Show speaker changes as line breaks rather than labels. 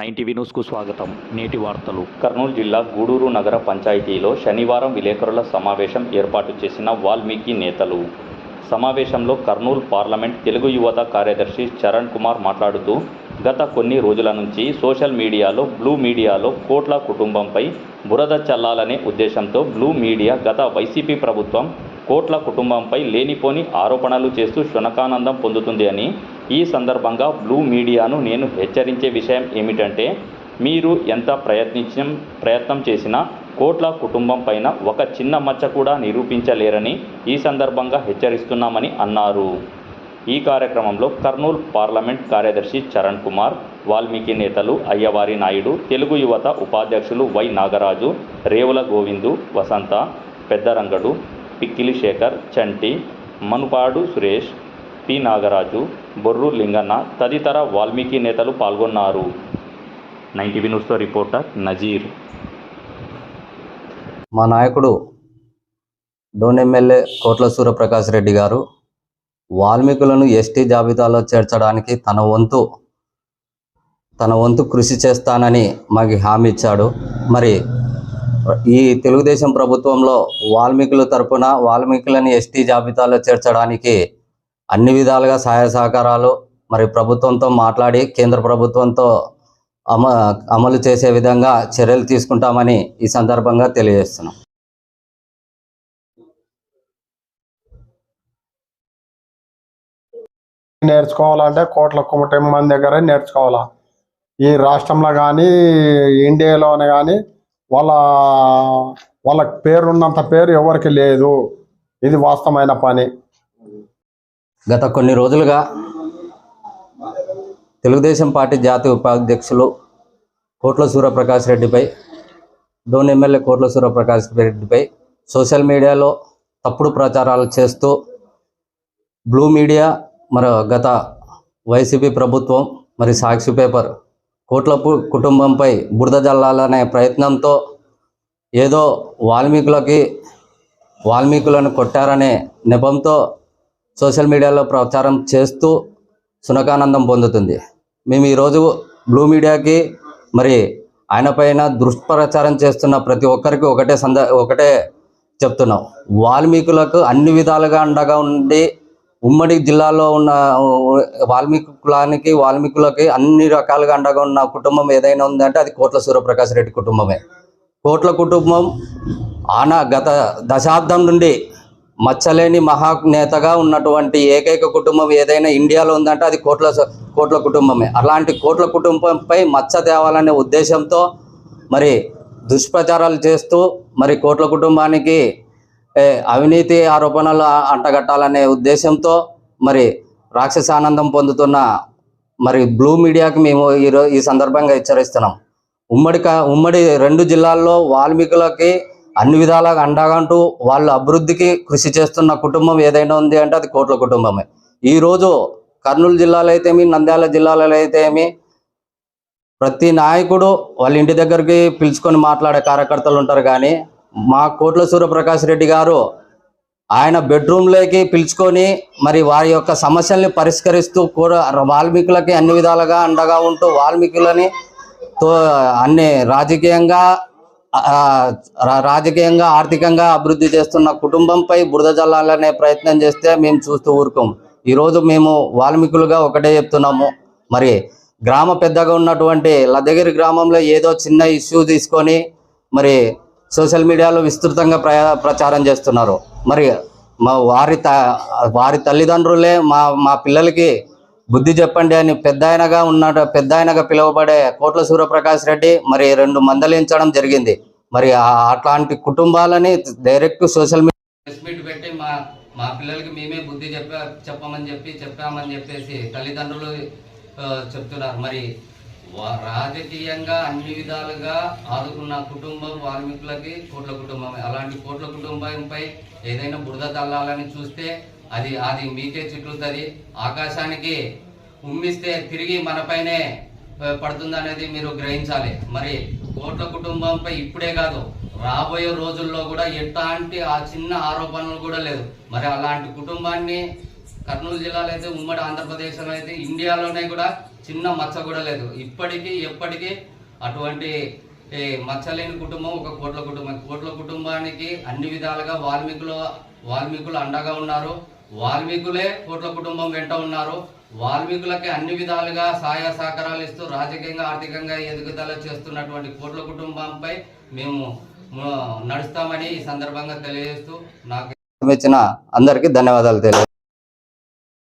నేటి న్యూస్కు స్వాగతం. నేటి వార్తలు.
కర్నూలు జిల్లా గూడూరు నగర పంచాయతీలో శనివారం విలేకరుల సమావేశం ఏర్పాటు చేసిన వాల్మీకి నేతలు. సమావేశంలో కర్నూలు పార్లమెంట్ తెలుగు యువత కార్యదర్శి చరణ్ కుమార్ మాట్లాడుతూ గత కొన్ని రోజుల నుంచి సోషల్ మీడియాలో బ్లూ మీడియాలో కోట్ల కుటుంబంపై బురద చల్లాలనే ఉద్దేశంతో బ్లూ మీడియా గత వైసీపీ ప్రభుత్వం కోట్ల కుటుంబంపై లేనిపోని ఆరోపణలు చేస్తూ శునకానందం పొందుతుంది అని ఈ సందర్భంగా బ్లూ మీడియాను నేను హెచ్చరించే విషయం ఏమిటంటే మీరు ఎంత ప్రయత్నించం ప్రయత్నం చేసినా కోట్ల కుటుంబం పైన ఒక చిన్న మచ్చ కూడా నిరూపించలేరని ఈ సందర్భంగా హెచ్చరిస్తున్నామని అన్నారు. ఈ కార్యక్రమంలో కర్నూలు పార్లమెంట్ కార్యదర్శి చరణ్ కుమార్ వాల్మీకి నేతలు అయ్యవారి నాయుడు తెలుగు యువత ఉపాధ్యక్షులు వై నాగరాజు రేవుల గోవిందు వసంత పెద్దరంగడు పిక్కిలి శేఖర్ చంటి మనుపాడు సురేష్ పి. నాగరాజు బొర్రు లింగన్న తదితర వాల్మీకి నేతలు పాల్గొన్నారు. నైన్టీ న్యూస్తో రిపోర్టర్ నజీర్.
మా నాయకుడు డోన్ ఎమ్మెల్యే కోట్ల సూర్యప్రకాష్ రెడ్డి గారు వాల్మీకులను ఎస్టీ జాబితాలో చేర్చడానికి తన వంతు తన వంతు కృషి చేస్తానని మాకు హామీ ఇచ్చాడు. మరి ఈ తెలుగుదేశం ప్రభుత్వంలో వాల్మీకుల తరపున వాల్మీకులను ఎస్టీ జాబితాలో చేర్చడానికి అన్ని విధాలుగా సహాయ సహకారాలు మరి ప్రభుత్వంతో మాట్లాడి కేంద్ర ప్రభుత్వంతో అమ అమలు చేసే విధంగా చర్యలు తీసుకుంటామని ఈ సందర్భంగా తెలియజేస్తున్నాం.
నేర్చుకోవాలంటే కోట్ల కుమటం మంది దగ్గర నేర్చుకోవాలా? ఈ రాష్ట్రంలో కానీ ఇండియాలోనే కానీ వాళ్ళ వాళ్ళ పేరున్నంత పేరు ఎవరికి లేదు. ఇది వాస్తవమైన పని.
గత కొన్ని రోజులుగా తెలుగుదేశం పార్టీ జాతీయ ఉపాధ్యక్షులు కోట్ల సూర్యప్రకాష్ రెడ్డిపై డోన్ ఎమ్మెల్యే కోట్ల సూర్యప్రకాష్ రెడ్డిపై సోషల్ మీడియాలో తప్పుడు ప్రచారాలు చేస్తూ బ్లూ మీడియా మరి గత వైసీపీ ప్రభుత్వం మరి సాక్షి పేపర్ కోట్ల కుటుంబంపై బురద జల్లాలనే ప్రయత్నంతో ఏదో వాల్మీకులకి వాల్మీకులను కొట్టారనే నెపంతో సోషల్ మీడియాలో ప్రచారం చేస్తూ సునకానందం పొందుతుంది. మేము ఈరోజు బ్లూ మీడియాకి మరి ఆయన పైన దుష్ప్రచారం చేస్తున్న ప్రతి ఒక్కరికి ఒకటే సంద ఒకటే చెప్తున్నాం. వాల్మీకులకు అన్ని విధాలుగా అండగా ఉండి ఉమ్మడి జిల్లాలో ఉన్న వాల్మీకి కులానికి వాల్మీకులకి అన్ని రకాలుగా అండగా ఉన్న కుటుంబం ఏదైనా ఉందంటే అది కోట్ల సూర్యప్రకాష్ రెడ్డి కుటుంబమే. కోట్ల కుటుంబం ఆన గత దశాబ్దం నుండి మచ్చలేని మహానేతగా ఉన్నటువంటి ఏకైక కుటుంబం ఏదైనా ఇండియాలో ఉందంటే అది కోట్ల కోట్ల కుటుంబమే. అలాంటి కోట్ల కుటుంబంపై మచ్చ తేవాలనే ఉద్దేశంతో మరి దుష్ప్రచారాలు చేస్తూ మరి కోట్ల కుటుంబానికి అవినీతి ఆరోపణలు అంటగట్టాలనే ఉద్దేశంతో మరి రాక్షసానందం పొందుతున్న మరి బ్లూ మీడియాకి మేము ఈరోజు ఈ సందర్భంగా హెచ్చరిస్తున్నాం. ఉమ్మడి ఉమ్మడి రెండు జిల్లాల్లో వాల్మీకులకి అన్ని విధాలుగా అండగంటూ వాళ్ళ అభివృద్ధికి కృషి చేస్తున్న కుటుంబం ఏదైనా ఉంది అంటే అది కోట్ల కుటుంబమే. ఈరోజు కర్నూలు జిల్లాలో అయితేమి నంద్యాల జిల్లాలో అయితేమి ప్రతి నాయకుడు వాళ్ళ ఇంటి దగ్గరికి పిలుచుకొని మాట్లాడే కార్యకర్తలు ఉంటారు కానీ మా కోట్ల సూర్యప్రకాష్ రెడ్డి గారు ఆయన బెడ్రూమ్లోకి పిలుచుకొని మరి వారి యొక్క సమస్యల్ని పరిష్కరిస్తూ కూడా వాల్మీకులకి అన్ని విధాలుగా అండగా ఉంటూ వాల్మీకులని తో అన్ని రాజకీయంగా రాజకీయంగా ఆర్థికంగా అభివృద్ధి చేస్తున్న కుటుంబంపై బురద జల్లాలనే ప్రయత్నం చేస్తే మేము చూస్తూ ఊరుకోం. ఈరోజు మేము వాల్మీకులుగా ఒకటే చెప్తున్నాము. మరి గ్రామ పెద్దగా ఉన్నటువంటి లద్దగిరి గ్రామంలో ఏదో చిన్న ఇష్యూ తీసుకొని మరి సోషల్ మీడియాలో విస్తృతంగా ప్రచారం చేస్తున్నారు. మరి మా వారి త వారి తల్లిదండ్రులే మా మా పిల్లలకి బుద్ధి చెప్పండి అని పెద్ద ఆయనగా ఉన్న పెద్ద ఆయనగా పిలువబడే కోట్ల సూర్యప్రకాష్ రెడ్డి మరి రెండు మందలించడం జరిగింది. మరి ఆ- అట్లాంటి కుటుంబాలని direct social media press meet పెట్టి మా మా పిల్లలకి మేమే బుద్ధి చెప్పా చెప్పమని చెప్పి చెప్పామని చెప్పేసి తల్లిదండ్రులు చెప్తున్నారు. మరి రాజకీయంగా అన్ని విధాలుగా ఆదుకున్న కుటుంబం వాల్మీకులకి కోట్ల కుటుంబమే. అలాంటి కోట్ల కుటుంబంపై ఏదైనా బురద తల్లాలని చూస్తే అది అది మీకే చిట్లుతుంది. ఆకాశానికి ఉమ్మిస్తే తిరిగి మనపైనే పడుతుందనేది మీరు గ్రహించాలి. మరి కోట్ల కుటుంబంపై ఇప్పుడే కాదు రాబోయే రోజుల్లో కూడా ఎట్లాంటి ఆ చిన్న ఆరోపణలు కూడా లేదు మరి అలాంటి కుటుంబాన్ని కర్నూలు జిల్లాలో అయితే ఉమ్మడి ఆంధ్రప్రదేశ్లో అయితే ఇండియాలోనే కూడా చిన్న మచ్చ కూడా లేదు. ఇప్పటికీ ఎప్పటికీ అటువంటి మచ్చలేని కుటుంబం ఒక కోట్ల కుటుంబం. కోట్ల కుటుంబానికి అన్ని విధాలుగా వాల్మీకులు వాల్మీకులు అండగా ఉన్నారు. వాల్మీకులే కోట్ల కుటుంబం వెంట ఉన్నారు. వాల్మీకులకి అన్ని విధాలుగా సహాయ సహకారాలు ఇస్తూ రాజకీయంగా ఆర్థికంగా ఎదుగుదల చేస్తున్నటువంటి కోట్ల కుటుంబంపై మేము నడుస్తామని ఈ సందర్భంగా తెలియజేస్తూ నాకు
ఇచ్చిన అందరికీ ధన్యవాదాలు తెలియ